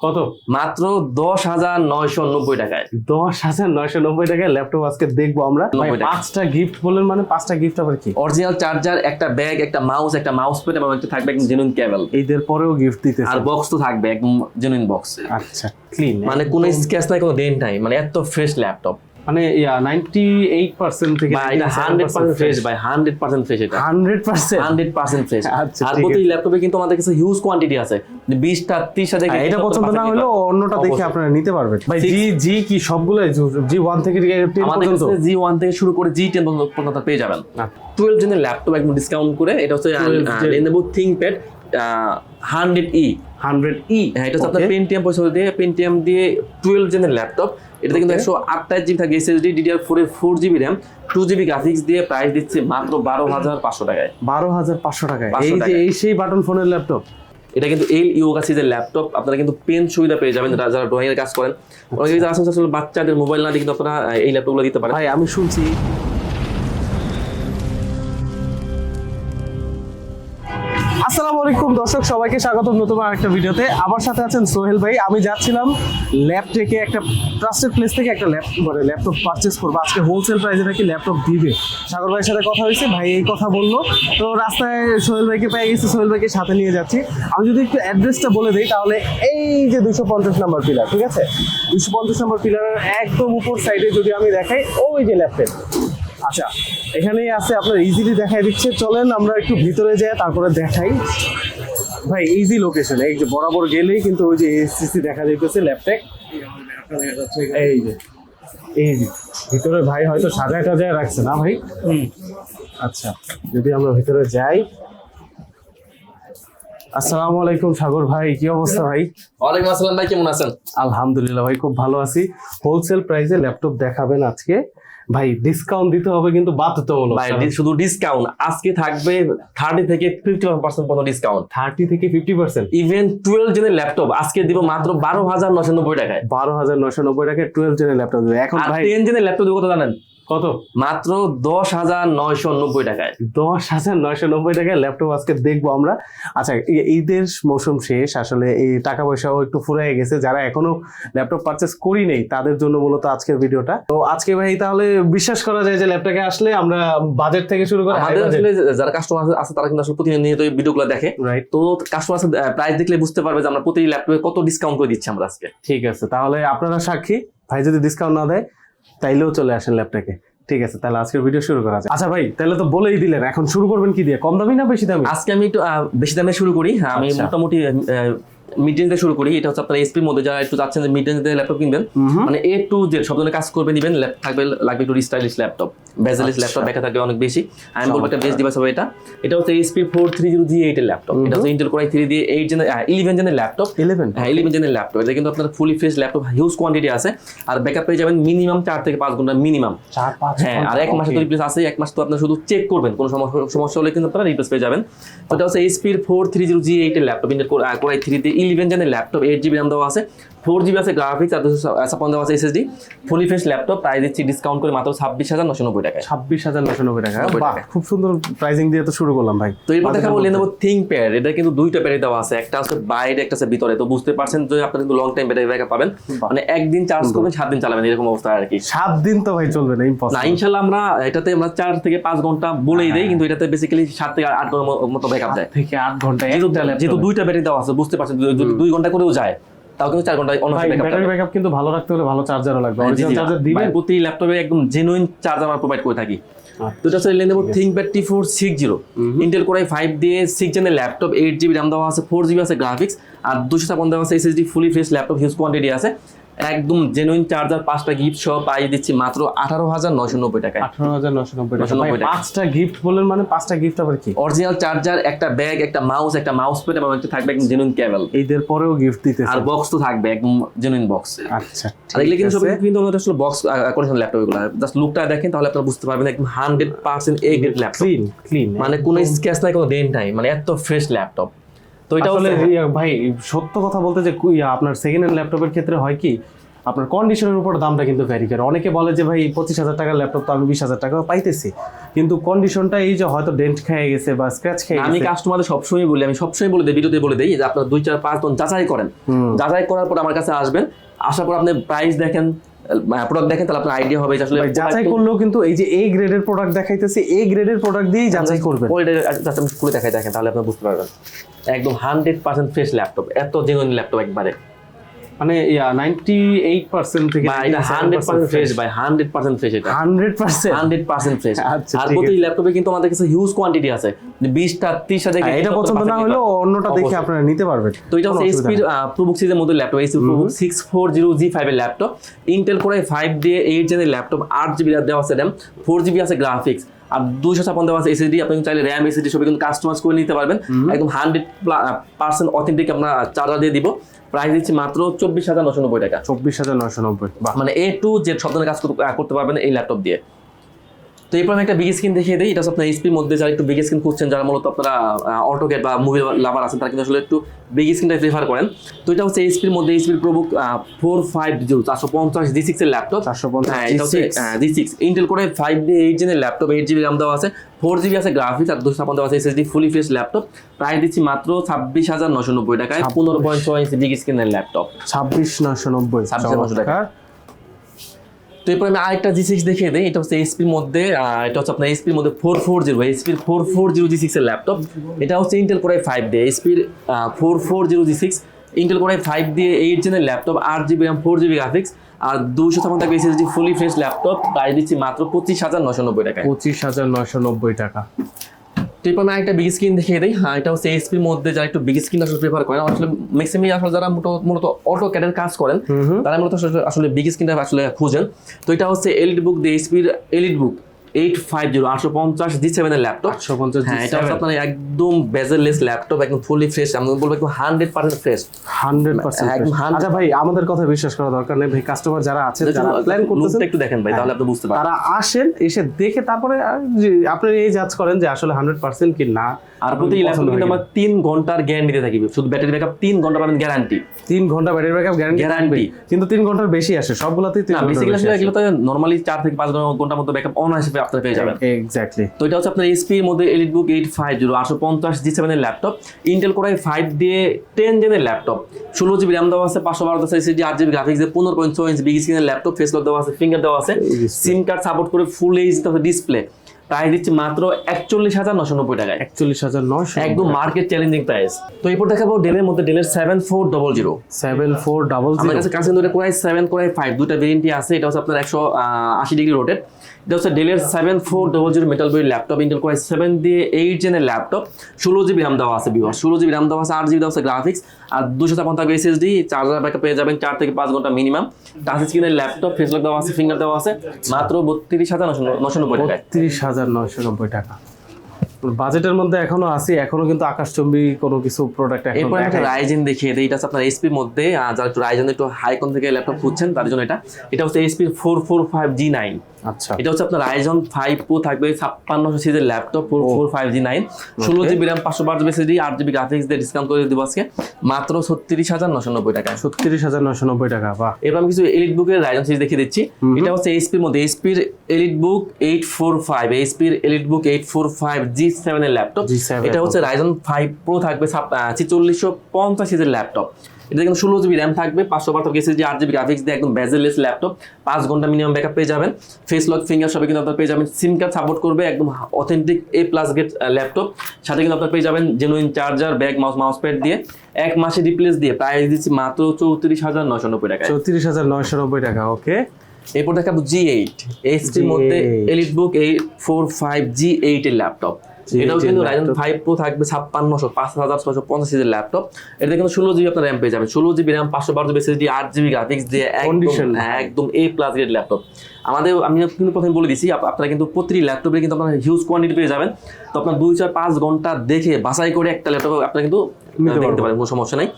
কত? মাত্র দশ হাজার নয়শো নব্বই টাকায়। দশ হাজার নয়শো নব্বই টাকায় ল্যাপটপ আজকে দেখব আমরা। ভাই, 90 টাকা। পাঁচটা গিফট বললেন মানে পাঁচটা গিফট আবার কি? অরিজিনাল চার্জার একটা ব্যাগ একটা মাউস একটা মাউস প্যাড এবং একটা থাকবে জেনুইন কেবল এদের পরেও গিফট দিতে আর বক্স তো থাকবে একদম জেনুইন বক্স আচ্ছা ক্লিন মানে কোনো স্ক্যাচ নাই কোনো ডেন্ট নাই। মানে এত ফ্রেশ ল্যাপটপ মানে ইয়া নাইনটি এইট পার্সেন্ট থেকে ফ্রেশ ভাই ফ্রেশ এটা। ফ্রেশ আচ্ছা, আর প্রতি ল্যাপটপে কিন্তু আমাদের কাছে হিউজ কোয়ান্টিটি আছে। বিশটা ত্রিশটা দেখে হ্যাঁ, এটা পছন্দ না হলেও অন্যটা দেখে আপনারা নিতে পারবেন। ভাই জি জি কি সবগুলো জি ওয়ান থেকে পর্যন্ত? জি ওয়ান থেকে শুরু করে জি টেন পর্যন্ত পেয়ে যাবেন। আচ্ছা। টুয়েলভ জেনের ল্যাপটপ একদম ডিসকাউন্ট করে এটা হচ্ছে 12। Lenovo ThinkPad hundred E hundred E. হ্যাঁ এটা হচ্ছে আপনার পেন্টিএম পয়সা দিয়ে পেন্টিএম দিয়ে টুয়েলভ জেনের ল্যাপটপ এটাতে কিন্তু একশো আটটাইশ জিবি থাকে SSD DDR four four GB RAM two GB graphics দিয়ে প্রাইস দিচ্ছে মাত্র বারো হাজার পাঁচশো টাকায়। বারো হাজার পাঁচশো টাকায়। এই যে এই সেই বাটন ফোনের ল্যাপটপ এটা কিন্তু এই ইয়োগা সিজের ল্যাপটপ আপনারা কিন্তু পেন সুবিধা পেয়ে যাবেন যারা যারা ড্রয়িং এর কাজ করেন। অনেকে আসলে বাচ্চাদের মোবাইল না দিয়ে কিন্তু আপনারা এই ল্যাপটপগুলো দিতে পারেন। ভাই আমি শুনছি আলাইকুম দর্শক, সবাইকে স্বাগত নতুন আর একটা ভিডিওতে। আমার সাথে আছেন সোহেল ভাই। আমি যাচ্ছিলাম ল্যাব থেকে একটা ট্রাস্টেড প্লেস থেকে একটা ল্যাপ মানে ল্যাপটপ পারচেস করব। আজকে হোলসেল প্রাইসে নাকি ল্যাপটপ দিবে। সাগর ভাইয়ের সাথে কথা হয়েছে, ভাই এই কথা বলল। তো রাস্তায় সোহেল ভাইকে পেয়ে গেছি, সোহেল ভাইকে সাথে নিয়ে যাচ্ছি। আমি যদি একটু অ্যাড্রেসটা বলে দিই, তাহলে এই যে দুশো পঞ্চাশ নম্বর পিলার ঠিক আছে? দুশো পঞ্চাশ নম্বর পিলারের একদম উপর সাইডে যদি আমি দেখাই, ওই যে ল্যাপটপ আচ্ছা এখানেই আছে আপনার ইজিলি দেখাই দিচ্ছে। চলেন আমরা একটু ভিতরে যাই তারপরে দেখাই। ভাই ইজি লোকেশন এই যে বরাবর গেলেই কিন্তু ওই যে এসসিসি দেখা যাইতেছে ল্যাপটপ এই যে এই যে ভিতরে ভাই হয়তো সাজায় টাজায় রাখছে না ভাই? আচ্ছা যদি আমরা ভিতরে যাই। আসসালামু আলাইকুম সাগর ভাই কি অবস্থা ভাই? ওয়ালাইকুম আসসালাম ভাই কেমন আছেন? আলহামদুলিল্লাহ ভাই খুব ভালো আছি। হোলসেল প্রাইসে ল্যাপটপ দেখাবেন আজকে। ভাই ডিসকাউন্ট দিতে হবে কিন্তু বাধ্যতামূলক ভাই শুধু ডিসকাউন্ট আজকে থাকবে থার্টি থেকে ফিফটি পার্সেন্ট পর্যন্ত ডিসকাউন্ট থার্টি থেকে ফিফটি পার্সেন্ট ইভেন টুয়েলভ জেনের ল্যাপটপ আজকে দিব মাত্র বারো হাজার নশো নব্বই টাকায়। বারো হাজার নয়শো নব্বই টাকায় টুয়েলভ জেনের ল্যাপটপ দেবে। এখন ভাই টেন জেনের ল্যাপটপ দিব কত জানেন? কত? মাত্র দশ হাজার নয়শো নব্বই টাকায়। দশ হাজার নয়শো নব্বই টাকায় ল্যাপটপ আজকে দেখব আমরা। আচ্ছা ঈদের মৌসুম শেষ আসলে এই টাকা পয়সাও একটু ফুরাই গেছে। যারা এখনও ল্যাপটপ পারচেস করি নেই তাদের জন্য মূলত আজকের ভিডিওটা। তো আজকে ভাই তাহলে বিশ্বাস করা যায় যে ল্যাপটপে আসলে আমরা বাজেট থেকে শুরু করে আমাদের আসলে যারা কাস্টমার আছে তারা কিন্তু আসলে প্রতিনিয়ত এই ভিডিওগুলো দেখে। রাইট তো কাস্টমার প্রাইস দেখলে বুঝতে পারবে যে আমরা প্রতি ল্যাপটপে কত ডিসকাউন্ট করে দিচ্ছি আমরা আজকে। ঠিক আছে তাহলে আপনারা সাক্ষী। ভাই যদি ডিসকাউন্ট না দেয় তাইলেও চলে আসেন ল্যাপটপে ঠিক আছে তাহলে আজকের ভিডিও শুরু করা যায় আচ্ছা ভাই তাহলে তো বলেই দিলেন এখন শুরু করবেন কি দিয়ে? কম দামি না বেশি দামি? আজকে আমি একটু বেশি দামে শুরু করি। হ্যাঁ, আমি আচ্ছা। মোটামুটি মিড রেঞ্জ শুরু করি। এটা হচ্ছে আপনার এসপির মধ্যে যারা একটু চাচ্ছেন যে মিড রেঞ্জ ল্যাপটপ কিনবেন মানে এ টু জেড সব ধরনের কাজ করবে নিবেন থাকবে লাগবে একটু স্টাইলিশ ল্যাপটপ আচ্ছা। ল্যাপটপ দেখা থাকবে অনেক বেশি। আমি বলব একটা বেস্ট ডিভাইস হবে এটা। এটা হচ্ছে SP four three zero G এইটের ল্যাপটপ এটা হচ্ছে ইন্টেল কোরাই থ্রি দিয়ে এইট জেনের ইলেভেন জেনের ল্যাপটপ ইলেভেন হ্যাঁ ইলেভেন জেনের ল্যাপটপ এটা কিন্তু আপনার fully fresh laptop huge quantity আছে। আর ব্যাকআপ পেয়ে যাবেন মিনিমাম চার থেকে পাঁচ ঘণ্টা মিনিমাম হ্যাঁ আর এক মাসে তো রিপ্লেস আছে এক মাস তো আপনার শুধু চেক করবেন কোনো সমস্যা সমস্যা হলে কিন্তু আপনারা রিপ্লেস পেয়ে যাবেন। তো এটা হচ্ছে এইচপির ফোর থ্রি জিরো জি এইটের laptop Intel core i three দিয়ে ইলেভেন জেনের ল্যাপটপ এইট জিবি র্যাম দেওয়া আছে। ফোর জিবি আছে গ্রাফিক্স আর দুশো ছাপ্পান্ন আছে SSD fully fresh laptop price দিচ্ছি ডিসকাউন্ট করে মাত্র ছাব্বিশ হাজার নশো নব্বই টাকায়। ছাব্বিশ হাজার নশো নব্বই টাকা 90 খুব সুন্দর প্রাইজিং দিয়ে তো শুরু করলাম ভাই। তো এরপর দেখা বলে নেব থিঙ্ক প্যাড এটা কিন্তু দুইটা প্যাডে দেওয়া আছে একটা আছে বাইরে একটা আছে ভিতরে। তো বুঝতে পারছেন যে আপনি কিন্তু লং টাইম ব্যাটারি ব্যাকআপ পাবেন। মানে একদিন চার্জ করবেন সাত দিন চালাবেন এরকম অবস্থা আর কি। সাত দিন তো ভাই চলবে না না ইনশাল্লাহ আমরা এটাতে আমরা চার থেকে পাঁচ ঘণ্টা বলেই দেই কিন্তু এটাতে বেসিক্যালি সাত থেকে আট ঘণ্টার মতো ব্যাকআপ দেয়। থেকে আট ঘণ্টা যেহেতু দুইটা ব্যাটারি দেওয়া আছে বুঝতে পারছেন দুই ঘণ্টা করেও যায়। তাও কিন্তু ঘণ্টা ব্যাটারি ব্যাকআপ কিন্তু ভালো রাখতে হলে ভালো চার্জারও লাগবে অরিজিনাল চার্জার দিবেন। প্রতি ল্যাপটপে একদম জেনুইন চার্জ আমরা প্রোভাইড করে থাকি। দুটো হচ্ছে Lenovo T four six zero Intel core i five দিয়ে সিক্স জেনের ল্যাপটপ এইট জিবি র্যাম দেওয়া আছে ফোর জিবি আছে গ্রাফিক্স আর দুশো ছাপান দেওয়া আছে SSD fully fresh laptop huge quantity আছে। একদম জেনুইন চার্জার পাঁচটা গিফট সহ পাইয়ে দিচ্ছি মাত্র আঠারো হাজার নয়শো নব্বই টাকায়। আঠারো হাজার নশো নব্বই টাকা 990 ভাই, টাকা। পাঁচটা গিফট বললেন মানে পাঁচটা গিফট আবার কি? অরিজিনাল চার্জার একটা ব্যাগ একটা মাউস একটা মাউস পেট এবং একটা থাকবে একদম জেনুইন কেবল ঈদের পরেও গিফট দিতে আর বক্স তো থাকবে একদম জেনুইন বক্স আচ্ছা আর এগুলো কিন্তু সব কিন্তু আমাদের আসলে বক্স কন্ডিশন ল্যাপটপ এগুলো। জাস্ট লুকটা দেখেন তাহলে আপনারা বুঝতে পারবেন একদম hundred percent A grade laptop clean clean মানে কোনো স্ক্যাচ নাই কোনো ডেন্ট নাই। মানে এত ফ্রেশ ল্যাপটপ তো এটা আসলে ভাই সত্য কথা বলতে যে আপনার সেকেন্ড হ্যান্ড ল্যাপটপের ক্ষেত্রে হয় কি আপনার কন্ডিশনের উপর দামটা কিন্তু ভ্যারি করে। অনেকে বলে যে ভাই পঁচিশ হাজার টাকার ল্যাপটপ তো আমি বিশ হাজার টাকা পাইতেছি। কিন্তু কন্ডিশনটা এই যে হয়তো ডেন্ট খেয়ে গেছে বা স্ক্র্যাচ খেয়ে আমি কাস্টমারদের সবসময় বলি আমি সবসময় বলে দিই ভিডিওতে বলে দিই যে আপনার দুই চার পাঁচ জন যাচাই করেন। যাচাই করার পর আমার কাছে আসবেন। আসার পর আপনি প্রাইস দেখেন প্রোডাক্ট দেখেন তাহলে আপনার আইডিয়া হবে যে আসলে যাচাই করলেও কিন্তু এই যে এ গ্রেডের প্রোডাক্ট দেখাইতেছে এ গ্রেডের প্রোডাক্ট দিয়েই যাচাই করবেন। জাস্ট আমি খুলে দেখাই দেখেন তাহলে আপনি বুঝতে পারবেন। একদম হান্ড্রেড পার্সেন্ট ফ্রেশ ল্যাপটপ এত জেনুইন ল্যাপটপ একবারে। মানে ইয়া নাইনটি এইট পার্সেন্ট থেকে এটা হান্ড্রেড পার্সেন্ট ফ্রেশ ভাই ফ্রেশ এটা। Hundred percent hundred percent fresh আর প্রতি ল্যাপটপে কিন্তু আমাদের কাছে হিউজ কোয়ান্টিটি আছে। বিশটা ত্রিশটা দেখে হ্যাঁ, এটা পছন্দ না হলেও অন্যটা দেখে আপনারা নিতে পারবেন। তো এটা হচ্ছে নেই। প্রোবুক সিরিজের মধ্যে laptop HP ProBook six four zero G ফাইভের ল্যাপটপ ইন্টেল করে ফাইভ দিয়ে এইট জেনের ল্যাপটপ আট জিবি দেওয়া আছে ফোর জিবি আছে গ্রাফিক্স আর দুইশো ছাপান্ন দেওয়া আছে এসএসডি আপনি চাইলে র্যাম এসএসডি সবই কিন্তু কাস্টমাইজ করে নিতে পারবেন। একদম হান্ড্রেড পার্সেন্ট অথেন্টিক আমরা চার্জার দিয়ে দিব। প্রাইস দিচ্ছি মাত্র চব্বিশ হাজার নশো নব্বই টাকা। চব্বিশ হাজার নশো নব্বই। মানে এ টু যে সব ধরনের কাজ করতে পারবেন এই ল্যাপটপ দিয়ে। তো এরপর আমি একটা বিগ স্ক্রিন দেখিয়ে দিই। এটা আপনার এইচপির মধ্যে যারা একটু বিগ স্ক্রিন খুঁজছেন যারা মূলত আপনারা অটোগেট বা মুভি লাভার আছেন তারা কিন্তু আসলে একটু বিগ স্ক্রিনটাই প্রিফার করেন। তো এটা হচ্ছে এইচপির মধ্যে এইচপির প্রবুক ফোর ফাইভ জিরো চারশো পঞ্চাশ জি সিক্স এর ল্যাপটপ 450 এটা হচ্ছে G six Intel core five D eight জেনের ল্যাপটপ এইট জিবি র্যাম দেওয়া আছে। ফোর জিবি আছে গ্রাফিক্স আর দুশো দেওয়া আছে এসএসডি ফুলি ফ্রেশ ল্যাপটপ প্রায় দিচ্ছি মাত্র ছাব্বিশ হাজার নশো নব্বই টাকায়। পনেরো পয়েন্ট ছয় ইঞ্চি বিগ স্ক্রিনের ল্যাপটপ ছাব্বিশ নয়শো নব্বই। 26,990 টাকা। তো এরপর আমি আরেকটা জি সিক্স দেখিয়ে দিই, এটা হচ্ছে এসপির মধ্যে এটা হচ্ছে আপনার এসপির মধ্যে ফোর ফোর জিরো এসপির ফোর ফোর জিরো জি সিক্সের ল্যাপটপ এটা হচ্ছে ইন্টেল কোরাই ফাইভ দিয়ে এসপির four four zero G six Intel core i five দিয়ে এইট জেনের ল্যাপটপ আট GB RAM four GB graphics আর দুশো ছাপান টাকা SSD fully fresh laptop price দিচ্ছি মাত্র পঁচিশ হাজার নশো নব্বই টাকা পঁচিশ হাজার নশো নব্বই টাকা। এরপর আমি একটা বিগ স্ক্রিন দেখিয়ে দিই। হ্যাঁ এটা হচ্ছে এইচপির মধ্যে যারা একটু বিগ স্ক্রিন আসলে প্রিফার করেন। আসলে ম্যাক্সিমাম আসলে যারা মূলত- অটো ক্যাডের কাজ করেন তারা মূলত আসলে- আসলে বিগ স্ক্রিনটা আসলে খুঁজেন। তো এটা হচ্ছে এলিট বুক দিয়ে এইচপির এলিট বুক হ্যাঁ আমি আচ্ছা আর কিন্তু কিনা। তিন ঘণ্টার গ্যারান্টি দিয়ে থাকি শুধু ব্যাটারি গ্যারান্টি তিন ঘণ্টা ব্যাটারি গ্যারান্টি। কিন্তু তিন বেশি আসে সবগুলাতেই বেশি চার থেকে পাঁচ ঘণ্টার মতো ব্যাকআপ অন হিসেবে আপনারা পেয়ে যাবেন। এক্স্যাক্টলি তো এটা হচ্ছে আপনার এসপি এর মধ্যে এলিট বুক এইট ফাইভ জিরো আটশো পঞ্চাশ জি সেভেনের laptop Intel core i five দিয়ে টেন জেনের ল্যাপটপ ষোলো জিবি র্যাম দেওয়া আছে পাঁচশো বারো দশ এসএসডি আট জিবি গ্রাফিক্স দিয়ে পনেরো পয়েন্ট ছয় ইঞ্চ বিগ স্ক্রিনের ল্যাপটপ ফেস লক দেওয়া আছে ফিঙ্গার দেওয়া আছে। সিম কার্ড সাপোর্ট করে ফুল এইচ ডিসপ্লে প্রাইস দিচ্ছি মাত্র একচল্লিশ হাজার নশো নব্বই টাকায়। একচল্লিশ হাজার নয়শো একদম মার্কেট চ্যালেঞ্জিং প্রাইস তো এরপর দেখাবো ডেলের মধ্যে ডেলের seven four double zero seven four double আমার কাছে কাছে কোরাই সেভেন কোরাই ফাইভ দুটা ভেরিয়েন্টই আছে এটা হচ্ছে আপনার একশো আশি ডিগ্রি রোটেড এটা হচ্ছে ডেলের seven four double zero metal বই laptop Intel core i seven দিয়ে এইট জেনের ল্যাপটপ ষোলো জিবি র্যাম দেওয়া আছে বিভার ষোলো জিবি র্যাম দেওয়া আছে আট জিবি দেওয়া আছে গ্রাফিক্স আর দুশো ছাপান্ন থাকবে এসএসডি চার্জার ব্যাকআপ পেয়ে যাবেন চার থেকে পাঁচ ঘণ্টা মিনিমাম টাচ স্ক্রিনের ল্যাপটপ ফেসলক দেওয়া আছে ফিঙ্গার দেওয়া আছে মাত্র বত্রিশ হাজার নশো নশো নব্বই টাকায়। তিরিশ হাজার নয়শো নব্বই টাকা। বাজেটের মধ্যে এখনও আছি এখনও কিন্তু আকাশচম্বী কোনো কিছু প্রোডাক্ট এখন এরপর একটা রাইজেন দেখিয়ে দিই এটা হচ্ছে আপনার এইচপির মধ্যে যারা একটু রাইজেন একটু হাইকন থেকে ল্যাপটপ খুঁজছেন তার জন্য এটা। এটা হচ্ছে এইচপির four four five G nine আচ্ছা। এটা হচ্ছে আপনার রাইজন ফাইভ প্রো থাকবে ছাপ্পান্নশো সিজের laptop four four five G nine ষোলো জিবি র্যাম পাঁচশো বারো জিবি এসএসডি আট জিবি গ্রাফিক্স দিয়ে ডিসকাউন্ট করে দেবো আজকে। মাত্র ছত্রিশ হাজার নশো নব্বই টাকা ছত্রিশ হাজার নয়শো নব্বই টাকা বাহ। এরপর আমি কিছু এলিট বুকের রাইজন সিরিজ দেখিয়ে দিচ্ছি। এটা হচ্ছে এইচপির মধ্যে এইচপির এলিট বুক eight four five এইচপির EliteBook eight four five G সেভেনের ল্যাপটপ G7 এটা হচ্ছে রাইজন ফাইভ প্রো থাকবে ছিচল্লিশশো পঞ্চাশ সিজের ল্যাপটপ এটা কিন্তু ষোলো জিবি র্যাম থাকবে পাঁচশো বারো এসএসডি আট জিবি গ্রাফিক্স দিয়ে একদম বেজেলেস ল্যাপটপ পাঁচ ঘণ্টা মিনিমাম ব্যাকআপ পেয়ে যাবেন। ফেস লক ফিঙ্গার সবই কিন্তু আপনার পেয়ে যাবেন। সিম কার্ড সাপোর্ট করবে একদম authentic A plus grade laptop সাথে কিন্তু আপনার পেয়ে যাবেন genuine charger bag mouse mouse pad দিয়ে এক মাসে রিপ্লেস দিয়ে প্রাইস দিচ্ছি মাত্র চৌত্রিশ হাজার নশো নব্বই টাকায়। চৌত্রিশ হাজার নয়শো নব্বই টাকা ওকে এরপর দেখাবো জি এইট এইচটির মধ্যে G8 EliteBook eight four five G eight এর ল্যাপটপ G8 এটাও কিন্তু রাইজন ফাইভ প্রো থাকবে ছাপ্পান্নশো পাঁচ হাজার ছশো পঞ্চাশ ল্যাপটপ এটা কিন্তু ষোলো জিবি আপনার র্যাম পেয়ে যাবেন। ষোলো জিবি র্যাম পাঁচশো বারো জিবি এসএসডি আট জিবি গ্রাফিক্স দিয়ে একদম একদম এ প্লাস গ্রেড ল্যাপটপ আমাদের আমি কিন্তু প্রথমে বলে দিছি আপনারা কিন্তু প্রতিটি ল্যাপটপে কিন্তু আপনার হিউজ কোয়ান্টিটি পেয়ে যাবেন। তো আপনার দুই চার পাঁচ ঘণ্টা দেখে বাছাই করে একটা ল্যাপটপ আপনারা কিন্তু দেখতে পারেন কোনো সমস্যা নাই।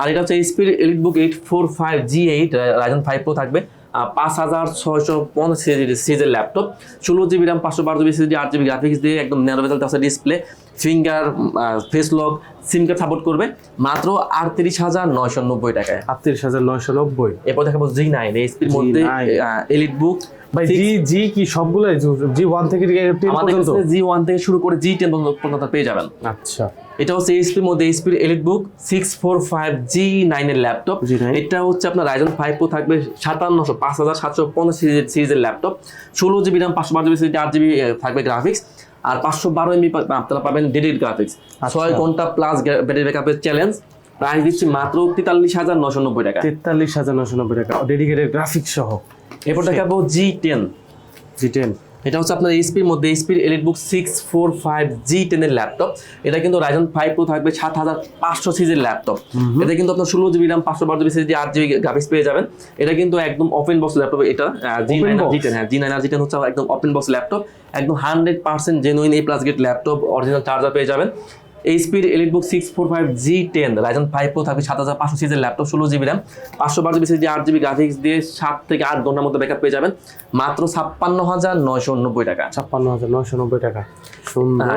আর এটা হচ্ছে এইচপির EliteBook eight four five G eight Ryzen five pro থাকবে। পাঁচ হাজার ছয়শো পঞ্চাশ সিরিজের ল্যাপটপ, ষোলো জিবি র্যাম, পাঁচশো বারো জিবি সিজি আট জিবি গ্রাফিক্স দিয়ে একদম bezel display finger face lock SIM card support করবে মাত্র আটত্রিশ হাজার নয়শো নব্বই টাকায়। আটত্রিশ হাজার নয়শো নব্বই। এরপর দেখাবো জি নাইন এইচপির মধ্যে এলিট বুক ভাই জি জি কি সবগুলোই? জি ওয়ান থেকে পর্যন্ত? জি ওয়ান থেকে শুরু করে জি টেন পর্যন্ত পেয়ে যাবেন। আচ্ছা। এটা হচ্ছে এইচপির মধ্যে এইচপির EliteBook six four five G নাইনের ল্যাপটপ G9 এটা হচ্ছে আপনার রাইজন ফাইভ প্রো থাকবে সাতান্নশো পাঁচ হাজার সাতশো পঞ্চাশ সিরিজের সিরিজের ল্যাপটপ ষোলো জিবি র্যাম পাঁচশো বারো জিবি আট জিবি থাকবে গ্রাফিক্স আর পাঁচশো বারো এমবি আপনারা পাবেন ডেডিড গ্রাফিক্স ছয় ঘণ্টা প্লাস ব্যাটারি ব্যাকআপের চ্যালেঞ্জ প্রাইস দিচ্ছি মাত্র তেতাল্লিশ হাজার নশো নব্বই টাকা। তেতাল্লিশ হাজার নশো নব্বই টাকা। ডেডিকেটেড গ্রাফিক্স সহ। এরপর দেখাবো জি টেন জি টেন এটা হচ্ছে আপনার এইচপির মধ্যে এইচপির EliteBook six four five G টেনের ল্যাপটপ এটা কিন্তু রাইজন ফাইভ প্রো থাকবে সাত হাজার পাঁচশো সিজের ল্যাপটপ এটা কিন্তু আপনার ষোলো জিবি রাম পাঁচশো বারো জিবি সিজি আট জিবি গ্রাফিক্স পেয়ে যাবেন। এটা কিন্তু একদম ওপেন বক্স ল্যাপটপ এটা জি নাইন? জি টেন হ্যাঁ জি নাইন জি টেন হচ্ছে একদম ওপেন বক্স ল্যাপটপ একদম hundred percent genuine A plus grade laptop original charger পেয়ে যাবেন। এইচপির EliteBook six four five G ten Ryzen five pro থাকবে সাত হাজার পাঁচশো সিজের ল্যাপটপ ষোলো জিবি র্যাম পাঁচশো বারো জিবি সিজি আট জিবি গ্রাফিক্স দিয়ে সাত থেকে আট ঘণ্টার মতো ব্যাকআপ পেয়ে যাবেন। মাত্র ছাপ্পান্ন হাজার নয়শো নব্বই টাকা। ছাপ্পান্ন হাজার নয়শো নব্বই টাকা।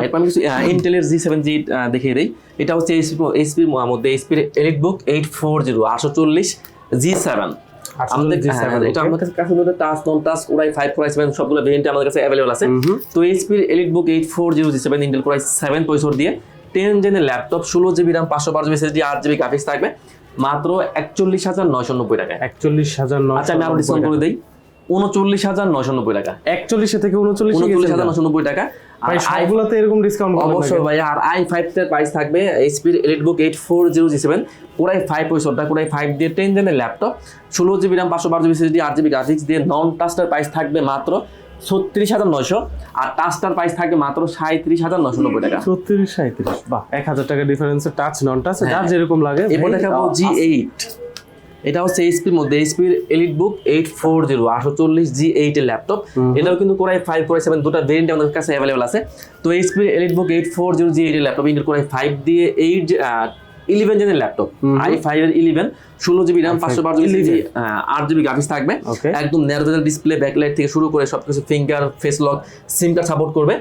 এরপর আমি কিছু ইন্টেলের জি সেভেন জি দেখিয়ে দিই। এটা হচ্ছে এইচপি এইচপির মধ্যে এইচপির এলিট বুক এইট ফোর জিরো আটশো চল্লিশ জি সেভেন আমাদের G7, হ্যাঁ, এটা. আমাদের কাছে মধ্যে touch non touch core i five core i seven সবগুলো ভেরিয়েন্ট আমাদের কাছে অ্যাভেলেবল আছে। তো এইচপির elite book eight four zero G seven Intel core i seven পয়সর দিয়ে টেন জেনের ল্যাপটপ ষোলো জিবি র্যাম পাঁচশো বারো জিবি এসএসডি আট জিবি গ্রাফিক্স থাকবে। মাত্র একচল্লিশ হাজার নয়শো নব্বই টাকায়। একচল্লিশ হাজার আচ্ছা আমি আরও ডিসকাউন্ট করে দিই। উনচল্লিশ হাজার নয়শো নব্বই টাকা। একচল্লিশে থেকে উনচল্লিশ উনচল্লিশ হাজার নয়শো নব্বই টাকা। ভাই আই সবগুলোতে এরকম ডিসকাউন্ট অবশ্যই ভাই আর আই ফাইভ এর প্রাইস থাকবে এইচপির elite eight four zero G seven core i five পঁয়ষট্টা core i five দিয়ে টেন জেনের ল্যাপটপ ষোলো জিবি র্যাম পাঁচশো বারো জিবি সিডি আট জিবি গ্রাফিক্স দিয়ে নন টাস্টার প্রাইস থাকবে মাত্র ছত্রিশ হাজার নয়শো আর টাচটার প্রাইস থাকবে মাত্র সাঁত্রিশ হাজার নশো নব্বই টাকা। চৌত্রিশ সাঁত্রিশ বাহ এক হাজার টাকা ডিফারেন্সে টাচ নন টাচ যার হ্যাঁ। যেরকম লাগে এরপর দেখাবো জি এইট এটা হচ্ছে এইচপির মধ্যে এইচপির elite book eight four zero আটশো চল্লিশ জি এইট এর ল্যাপটপ এটাও কিন্তু core i five core i seven দুটো ভেরিয়েন্ট আমাদের কাছে অ্যাভেলেবল আছে। তো এইচপির elite book eight four zero G eight এর laptop Intel core i five দিয়ে এইট ইলেভেন জেনের ল্যাপটপ আই ফাইভ এর ইলেভেন ষোলো জিবি র্যাম পাঁচশো বারো জিবি আট জিবি গ্রাফিক্স থাকবে। একদম ন্যারোজেল ডিসপ্লে ব্যাকলাইট থেকে শুরু করে সবকিছু finger face lock SIM card support করবে।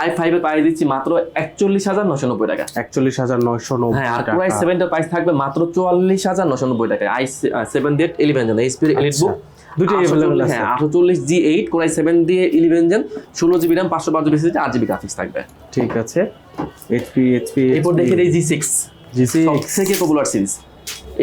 আই ফাইভ এর প্রাইস দিচ্ছি মাত্র একচল্লিশ হাজার নশো নব্বই টাকা। একচল্লিশ হাজার নয়শো হ্যাঁ আর নব্বই সেভেনটার প্রাইস থাকবে মাত্র চুয়াল্লিশ হাজার নশো নব্বই টাকা। আই সেভেন দিয়ে ইলেভেন জেন এইচপির এলিট বুক দুটোই আছে। হ্যাঁ G eight core i seven দিয়ে ইলেভেন জেন ষোলো জিবি র্যাম পাঁচশো বারো জিবি আট জিবি গ্রাফিক্স থাকবে। ঠিক আছে। এইচপি এইচপি এরপর দেখে এই জি সিক্স জি সব থেকে popular series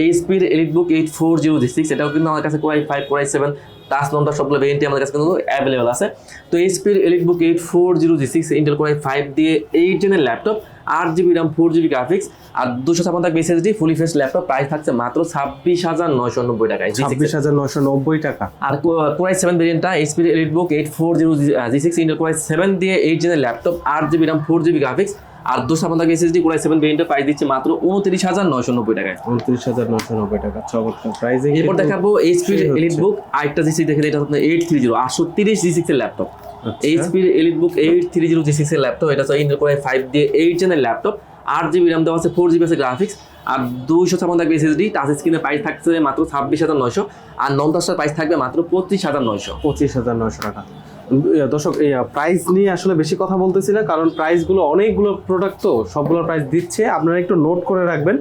এইচপির elite book eight four zero G six এটাও কিন্তু আমার কাছে core i five core i seven touch নন্টার সবগুলো ভেরিয়েন্টই আমাদের কাছে কিন্তু অ্যাভেলেবল আছে। তো এইচপির elite book eight four zero G six Intel core i five দিয়ে এইট জেনের ল্যাপটপ আট GB RAM four GB graphics আর দুশো ছাপান্ন থাকবে SSD fully fresh laptop price থাকছে মাত্র ছাব্বিশ হাজার নয়শো নব্বই টাকায় ছাব্বিশ হাজার নয়শো নব্বই টাকা। আর কোরাই সেভেন ভেরিয়েন্টটা এইচপির elite book eight four zero G six Intel core i seven দিয়ে এইট জেনের ল্যাপটপ আট GB RAM four GB graphics আর দুশো থাকবে এসএসডি কোরাই সেভেন ভেরিয়েন্টের প্রাইস দিচ্ছে মাত্র উনত্রিশ হাজার নয়শো নব্বই টাকায়। উনত্রিশ হাজার নয়শো নব্বই টাকা চমৎকার। প্রাইসিং এরপর দেখাবো এইচপির এলিট বুক আরেকটা জি সিক্স দেখে এটা আপনার এইট থ্রি জিরো আটশো তিরিশ G laptop. এইচপির elite book eight three zero G laptop এটা হচ্ছে ইন্টার কোরাই ফাইভ দিয়ে এইট জেনের ল্যাপটপ আট জিবি র্যাম দেওয়া আছে ফোর জিবি আছে গ্রাফিক্স আর দুইশো ছাপান্ন থাকবে এসএসডি টাচ স্ক্রিনের প্রাইস থাকছে মাত্র ছাব্বিশ হাজার নয়শো আর নন টাচটার প্রাইস থাকবে মাত্র পঁচিশ হাজার নয়শো। পঁচিশ হাজার নয়শো টাকা। দর্শক প্রাইস নিয়ে আসলে বেশি কথা বলতেছি না কারণ প্রাইসগুলো অনেকগুলো প্রোডাক্ট তো সবগুলো প্রাইস দিচ্ছে। আপনারা একটু নোট করে রাখবেন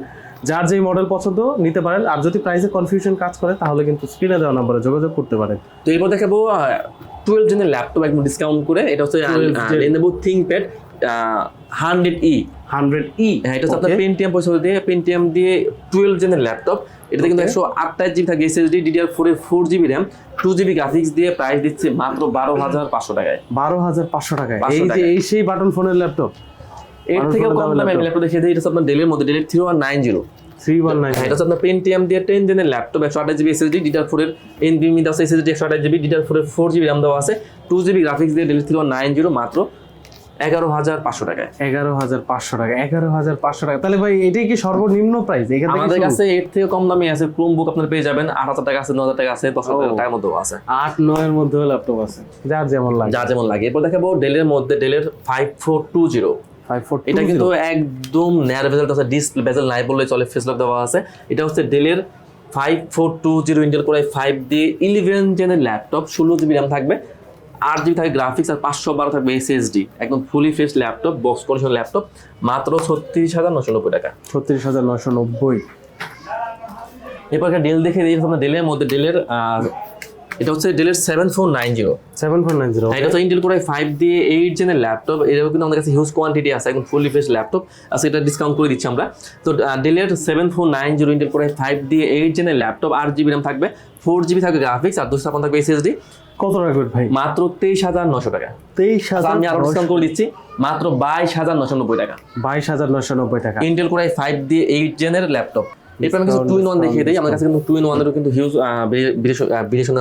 যার যেই মডেল পছন্দ নিতে পারেন। আর যদি প্রাইসে কনফিউশন কাজ করে তাহলে কিন্তু স্ক্রিনে দেওয়া নাম্বারে যোগাযোগ করতে পারেন। তো এরপর দেখাবো টুয়েলভ জেনের ল্যাপটপ একদম ডিসকাউন্ট করে। এটা হচ্ছে 12 gen। Lenovo ThinkPad hundred E hundred E হ্যাঁ এটা আপনার পেন্টিএম দিয়ে পেন্টিএম দিয়ে টুয়েলভ জেনের ল্যাপটপ এটাতে কিন্তু একশো আটটাইশ জিবি থাকে SSD DDR four four GB RAM two GB graphics দিয়ে প্রাইস দিচ্ছে মাত্র বারো হাজার পাঁচশো টাকায়। বারো হাজার পাঁচশো টাকায়। এই যে এই সেই বাটন ফোনের ল্যাপটপ এর হাজার কম দামে laptop। ল্যাপটপ দেখিয়ে দিই এটা আপনার ডেলের মধ্যে ডেলের three one nine zero three one nine এটা হচ্ছে আপনার পেন্টিএম দিয়ে টেন ল্যাপটপ একশো আঠাশ জিবি এসএসডি দেওয়া আছে এসএসডি একশো আঠাশ GB four four GB RAM দেওয়া আছে টু জিবি গ্রাফিক্স দিয়ে ডেলের থ্রি ওয়ান নাইন জিরো মাত্র এগারো হাজার পাঁচশো টাকায় এগারো হাজার পাঁচশো টাকা এগারো হাজার পাঁচশো টাকা। তাহলে ভাই এটাই কি সর্বনিম্ন প্রাইস আমাদের কাছে এর থেকে কম দামে আছে ক্রোম বুক আপনার পেয়ে যাবেন। আট হাজার টাকা আছে ন হাজার টাকা আছে দশ হাজার টাকার মধ্যেও আছে। আট নয়ের মধ্যেও ল্যাপটপ আছে। যার যেমন লাগে। যা যেমন লাগে। এরপর দেখাবো ডেলের মধ্যে ডেলের ফাইভ ফোর টু জিরো এটা কিন্তু একদম ন্যার ভেজেল আছে ডিসপ্লে ভেজেল নাই বললে চলে ফেস লক দেওয়া আছে। এটা হচ্ছে ডেলের five four two zero Intel core five দিয়ে ইলেভেন জেনের ল্যাপটপ ষোলো জিবি র্যাম থাকবে। আট জিবি থাকে গ্রাফিক্স আর পাঁচশো বারো থাকবে এসএসডি একদম fully fresh laptop box condition laptop মাত্র ছত্রিশ হাজার নশো নব্বই টাকা। ছত্রিশ হাজার নশো নব্বই। এরপর একটা ডেল দেখে দিই আপনার ডেলের মধ্যে ডেলের এটা হচ্ছে ডেলের seven four nine zero seven four nine zero এটা তো ইন্টেল কোরাই ফাইভ দিয়ে এইট জেনের ল্যাপটপ এরকম কিন্তু আমাদের কাছে হিউজ কোয়ান্টিটি আছে একদম ফুলি ফ্রেশ ল্যাপটপ আজকে এটা ডিসকাউন্ট করে দিচ্ছি আমরা। তো ডেলের seven four nine zero Intel core i five দিয়ে এইট জেনের ল্যাপটপ আট জিবি র্যাম থাকবে ফোর জিবি থাকবে গ্রাফিক্স আর দুশো থাকবে এসএসডি কত রাখবেন ভাই? মাত্র তেইশ হাজার নশো টাকা। তেইশ আচ্ছা, হাজার আমি আরও ডিসকাউন্ট করে দিচ্ছি মাত্র বাইশ হাজার নশো নব্বই টাকা। বাইশ হাজার নশো নব্বই টাকা। ইন্টেল কোরাই ফাইভ দিয়ে এইট জেনের ল্যাপটপ এরপর আমি কিছু টু ইন ওয়ান দেখিয়ে দিই আমার কাছে কিন্তু টু ইন ওয়ানেরও কিন্তু হিউজ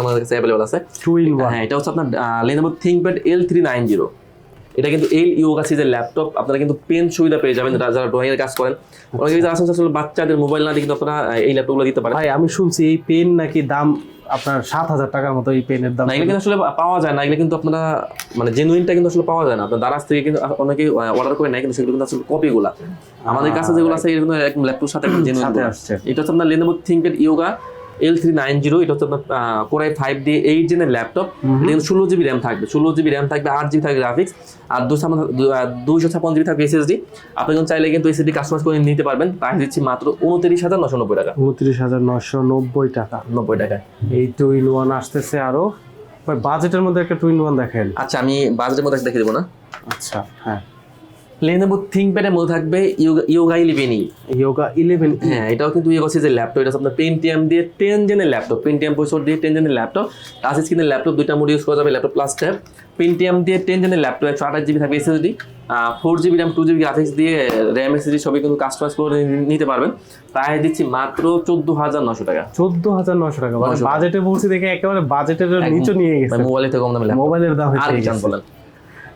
আমাদের কাছে অ্যাভেলেবল আছে। টু ইন ওয়ান হ্যাঁ এটা হচ্ছে আপনার Lenovo ThinkPad L three nine zero এটা কিন্তু এল ইয়োগা সিজের ল্যাপটপ আপনারা কিন্তু পেন সুবিধা পেয়ে যাবেন যারা ড্রয়িং এর কাজ করেন। অনেকে যারা আসলে আসলে বাচ্চাদের মোবাইল না দিয়ে কিন্তু আপনারা এই ল্যাপটপগুলো দিতে পারেন। ভাই আমি শুনছি এই পেন নাকি দাম আপনার সাত হাজার টাকার মতো এই পেনের দাম এগুলো কিন্তু আসলে পাওয়া যায় না এগুলো কিন্তু আপনারা মানে জেনুইনটা কিন্তু আসলে পাওয়া যায় না। আপনার দারাজ থেকে কিন্তু অনেকে অর্ডার করে নেয় কিন্তু সেগুলো কিন্তু আসলে কপিগুলা আমাদের কাছে যেগুলো আছে এগুলো একদম ল্যাপটপ সাথে জেনুইন সাথে আসছে। এটা হচ্ছে আপনার Lenovo ThinkPad Yoga L three nine zero এটা হচ্ছে আপনার কোরাই ফাইভ দিয়ে এইট জেনের ল্যাপটপ এটা ষোলো জিবি র্যাম থাকবে ষোলো জিবি র্যাম থাকবে আট জিবি থাকবে গ্রাফিক্স আর দুশো দুইশো ছাপ্পান্ন জিবি থাকবে এসএসডি আপনি কিন্তু চাইলে কিন্তু এসএসডি কাস্টমাইজ করে নিতে পারবেন। প্রাইস দিচ্ছি মাত্র উনত্রিশ হাজার নশো নব্বই টাকা। উনত্রিশ হাজার নশো নব্বই টাকা। নব্বই টাকায়। এই টু ইন ওয়ান আসতেছে আরও বাজেটের মধ্যে একটা টু ইন ওয়ান দেখেন। আচ্ছা আমি বাজেটের মধ্যে দেখে দেবো না। আচ্ছা হ্যাঁ। লেনোভো থিঙ্কপ্যাডের মধ্যে থাকবে Yoga eleven E Yoga eleven হ্যাঁ এটাও কিন্তু ইয়ে করছে যে ল্যাপটপ এটা আপনার পেন্টিএম দিয়ে টেন জেনের ল্যাপটপ পেন্টিএম প্রসেসর দিয়ে টেন জেনের ল্যাপটপ টাচ স্ক্রিনের ল্যাপটপ দুইটা মোড ইউজ করা যাবে ল্যাপটপ প্লাস ট্যাব পেন্টিএম দিয়ে টেন জেনের ল্যাপটপ একশো আঠাশ জিবি থাকবে SSD four GB RAM two GB graphics দিয়ে র্যাম এসএসডি সবই কিন্তু কাস্টমাইজ করে নিতে পারবেন। প্রায় দিচ্ছি মাত্র চোদ্দ হাজার নশো টাকা। চোদ্দ হাজার নশো টাকা। মানে বাজেটে বলছি দেখে একেবারে বাজেটের নিচে নিয়ে গেছে। মোবাইলের থেকে কম দামে মোবাইলের দাম আর কি বলেন?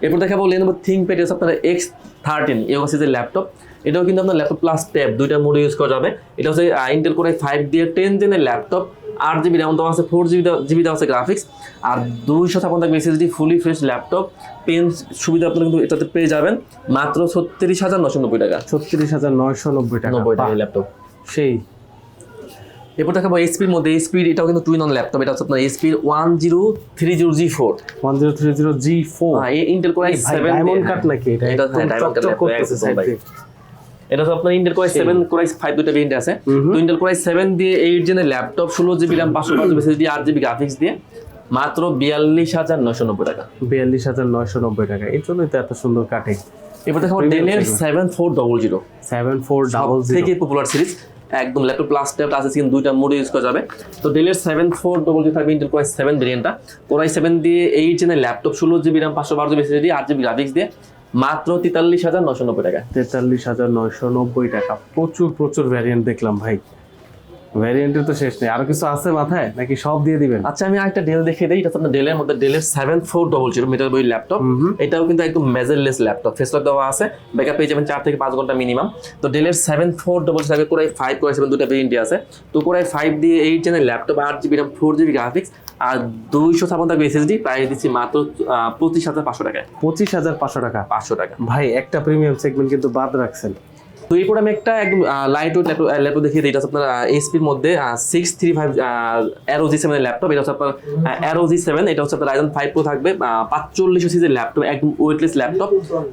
এরপর দেখাবো লেনোভো থিঙ্কপ্যাড এস আপনার এক্স থার্টিন এই হচ্ছে যে ল্যাপটপ এটাও কিন্তু আপনার ল্যাপটপ প্লাস ট্যাব দুইটা মোড ইউজ করা যাবে। এটা হচ্ছে ইন্টেল করে ফাইভ দিয়ে টেন জেনের ল্যাপটপ আট জিবি র্যাম দেওয়া আছে ফোর জিবি জিবি দেওয়া আছে গ্রাফিক্স আর দুইশো ছাপ্পান্ন থাকবে SSD fully fresh laptop pen সুবিধা আপনারা কিন্তু এটাতে পেয়ে যাবেন। মাত্র ছত্রিশ হাজার নশো নব্বই টাকা। ছত্রিশ হাজার নয়শো নব্বই টাকা নব্বই টাকা ল্যাপটপ সেই এরপর দেখাবো এইচপির মধ্যে এইচপির এটাও কিন্তু টুইন অন ল্যাপটপ এটা হচ্ছে আপনার এইচপির one zero three zero G four one zero three zero G four Intel core seven diamond cut নাকি এটা? এটা হ্যাঁ, side ভাই। দিয়ে। এটা হচ্ছে আপনার Intel core i seven core i five দুটো ভেরিয়েন্ট আছে। তো ইন্টেল কোরাই সেভেন দিয়ে এইট জেনের ল্যাপটপ ষোলো জিবি র্যাম পাঁচশো পাঁচ জিবি এসএসডি আট জিবি গ্রাফিক্স দিয়ে মাত্র বিয়াল্লিশ হাজার নশো নব্বই টাকা। বিয়াল্লিশ হাজার নয়শো নব্বই টাকা। এর জন্যই তো এত সুন্দর কাটিং এবার দেখো ডেলের seven four double zero seven four double থেকে পপুলার সিরিজ একদম laptop plus tab plus screen দুইটা মোড ইউজ করা যাবে। তো ডেলের সেভেন ফোর ডবল জিরো থাকবে ইন্টেল কোয়াই সেভেন ভেরিয়েন্টটা কোরাই সেভেন দিয়ে এইট জেনের ল্যাপটপ ষোলো জিবি র্যাম পাঁচশো বারো জিবি এসএসডি আট জিবি গ্রাফিক্স দিয়ে মাত্র তেতাল্লিশ হাজার নশো নব্বই টাকা। তেতাল্লিশ হাজার নয়শো নব্বই টাকা। প্রচুর প্রচুর ভ্যারিয়েন্ট দেখলাম ভাই। ভ্যারিয়েন্টের তো শেষ নেই। আর কিছু আছে মাথায়? নাকি সব দিয়ে দিবেন? আচ্ছা আমি আরেকটা ডেল দেখিয়ে দিই। এটা আপনার ডেলের মধ্যে ডেলের সেভেন ফোর ডবল জিরো মিটার বই ল্যাপটপ এটাও কিন্তু একদম মেজারলেস ল্যাপটপ ফেসলক দেওয়া আছে। ব্যাকআপ পেয়ে যাবেন চার থেকে পাঁচ ঘণ্টা মিনিমাম তো ডেলের seven four double zero core i five core i seven দুটা ভেরিয়েন্টই আছে। তো কোরাই ফাইভ দিয়ে এইট জেনের ল্যাপটপ আট GB RAM four GB graphics আর দুইশো ছাপ্পান্ন থাকবে এসএসডি প্রাইস দিচ্ছি মাত্র পঁচিশ হাজার পাঁচশো টাকায়। পঁচিশ হাজার পাঁচশো টাকা। পাঁচশো টাকা। ভাই একটা প্রিমিয়াম সেগমেন্ট কিন্তু বাদ রাখছেন। তো এরপর আমি একটা একদম লাইট ওয়েট ল্যাপটপ ল্যাপটপ দেখিয়ে দিই। এটা আপনার এসপির মধ্যে six three five Aero G সেভেনের ল্যাপটপ এটা হচ্ছে আপনার অ্যারো জি সেভেন এটা হচ্ছে আপনার রাইজন ফাইভ প্রো থাকবে। পাঁচচল্লিশ সিজের ল্যাপটপ একদম ওয়েটলেস ল্যাপটপ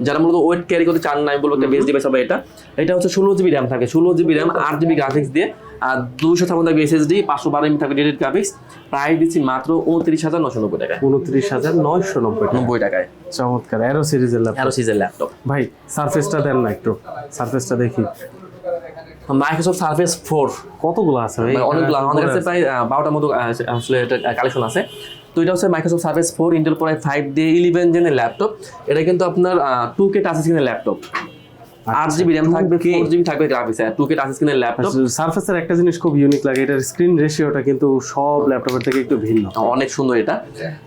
যারা মূলত ওয়েট ক্যারি করতে চান না, আমি বলব একটা বেস্ট ডিভাইস হবে এটা। এটা হচ্ছে ষোলো জিবি র্যাম থাকে। ষোলো জিবি র্যাম আট জিবি গ্রাফিক্স দিয়ে আর দুশো ছাপ্পান্ন থাকবে এসএসডি পাঁচশো বারো এমবি থাকবে ডেডিট গ্রাফিক্স প্রাইস দিচ্ছি মাত্র উনত্রিশ হাজার নশো নব্বই টাকায়। উনত্রিশ হাজার নয়শো নব্বই নব্বই টাকায়। চমৎকার অ্যারো সিরিজের ল্যাপটপ অ্যারো সিজের ল্যাপটপ ভাই সারফেসটা দেন না একটু। সারফেসটা দেখি। মাইক্রোসফট সার্ফেস ফোর কতগুলো আছে ভাই? অনেকগুলো। আমাদের কাছে প্রায় বারোটার মতো আসলে কালেকশন আছে। তো এটা হচ্ছে Microsoft Surface four Intel core five day eleven জেনের ল্যাপটপ এটা কিন্তু আপনার টু কে টাচ স্ক্রিনের ল্যাপটপ আট জিবি র্যাম থাকবে ফোর জিবি থাকবে গ্রাফিক্স টু কে টাচ স্ক্রিনের ল্যাপটপ সারফেসের একটা জিনিস খুব ইউনিক লাগে এটার স্ক্রিন রেশিওটা কিন্তু সব ল্যাপটপের থেকে একটু ভিন্ন। অনেক সুন্দর এটা।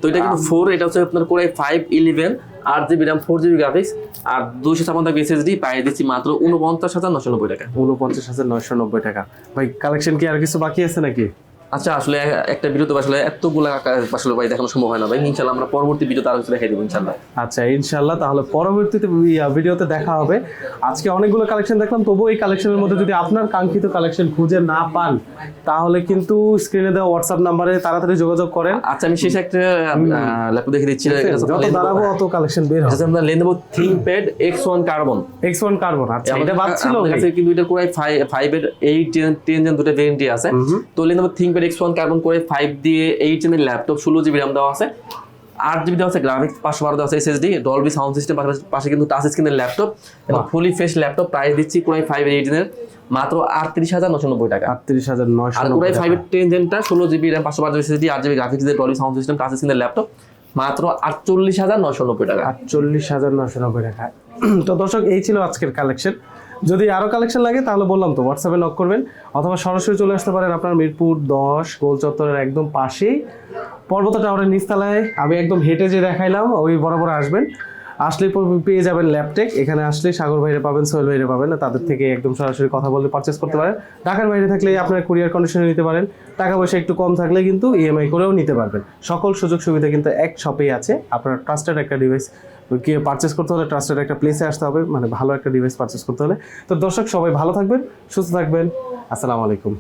তো এটা কিন্তু ফোর এটা হচ্ছে আপনার কোর ফাইভ ইলেভেন আট GB RAM four GB graphics আর দুইশো ছাপ্পান্ন থাকবে এসএসডি পাইয়ে দিচ্ছি মাত্র উনপঞ্চাশ হাজার নশো নব্বই টাকা। উনপঞ্চাশ হাজার নয়শো নব্বই টাকা। ভাই কালেকশন কি আর কিছু বাকি আছে নাকি? আচ্ছা আসলে একটা ভিডিওতে আসলে এতগুলা আসলে ভাই দেখানো সম্ভব হয় না ভাই। ইনশাল্লাহ আমরা পরবর্তী ভিডিওতে আরও দেখাই দেবো ইনশাল্লাহ। আচ্ছা ইনশাল্লাহ। তাহলে পরবর্তীতে ভিডিওতে দেখা হবে। আজকে অনেকগুলো কালেকশন দেখলাম তবুও এই কালেকশনের মধ্যে যদি আপনার কাঙ্ক্ষিত কালেকশন খুঁজে না পান তাহলে কিন্তু স্ক্রিনে দেওয়া হোয়াটসঅ্যাপ নাম্বারে তাড়াতাড়ি যোগাযোগ করেন। আচ্ছা আমি শেষ একটা ল্যাপটপ দেখে দিচ্ছি। যত দাঁড়াবো অত কালেকশন বের হবে। হচ্ছে আমরা Lenovo ThinkPad X one carbon X one carbon আচ্ছা এটা আমাদের কাছে কিন্তু এটা কোরাই ফাইভ এর এইট টেন জেন দুটো ভেরিয়েন্টই আছে। তো Lenovo ThinkPad X one carbon core five দিয়ে এইট জেনের ল্যাপটপ ষোলো জিবি র্যাম দেওয়া আছে। আট জিবি দেওয়া আছে গ্রাফিক্স পাঁচশো বারো দেওয়া আছে এসএসডি ডলবি সাউন্ড সিস্টেম পাশে কিন্তু টাচ স্ক্রিনের ল্যাপটপ এবং ফুলি ফ্রেশ ল্যাপটপ প্রাইস দিচ্ছি কোরাই ফাইভ এইট জেনের মাত্র আটত্রিশ হাজার নশো নব্বই টাকা। আটত্রিশ হাজার নয়শো আর কোরাই ফাইভ টেন জেনটা ষোলো জিবি র্যাম পাঁচশো বারো এসএসডি আট জিবি গ্রাফিক্স দিয়ে ডলবি সাউন্ড সিস্টেম টাচ স্ক্রিনের ল্যাপটপ মাত্র আটচল্লিশ হাজার নশো নব্বই টাকা। আটচল্লিশ হাজার নশো নব্বই টাকা। তো দর্শক এই ছিল আজকের কালেকশন যদি আরও কালেকশন লাগে, তাহলে বললাম তো হোয়াটসঅ্যাপে নক করবেন, অথবা সরাসরি চলে আসতে পারেন আপনার মিরপুর দশ, গোল চত্বরের একদম পাশেই। পর্বত টাওয়ারের নিচতলায়, আমি একদম হেঁটে যে দেখাইলাম, ওই বরাবর আসবেন। আসলে পেয়ে যাবেন ল্যাপটেক, এখানে আসলে সাগর ভাইরে পাবেন, সোহেল ভাইরে পাবেন, তাদের থেকে একদম সরাসরি কথা বলে পারচেস করতে পারেন। ঢাকার বাইরে থাকলে আপনার কুরিয়ার কন্ডিশনে নিতে পারেন, টাকা পয়সা একটু কম থাকলে কিন্তু ইএমআই করেও নিতে পারবেন। সকল সুযোগ সুবিধা কিন্তু এক শপেই আছে, আপনার ট্রাস্টেড একটা ডিভাইস কে পারচেস করতে হলে ট্রাস্টেড একটা প্লেসে আসতে হবে মানে ভালো একটা ডিভাইস পারচেস করতে হলে। তো দর্শক, সবাই ভালো থাকবেন, সুস্থ থাকবেন। আসসালামু আলাইকুম।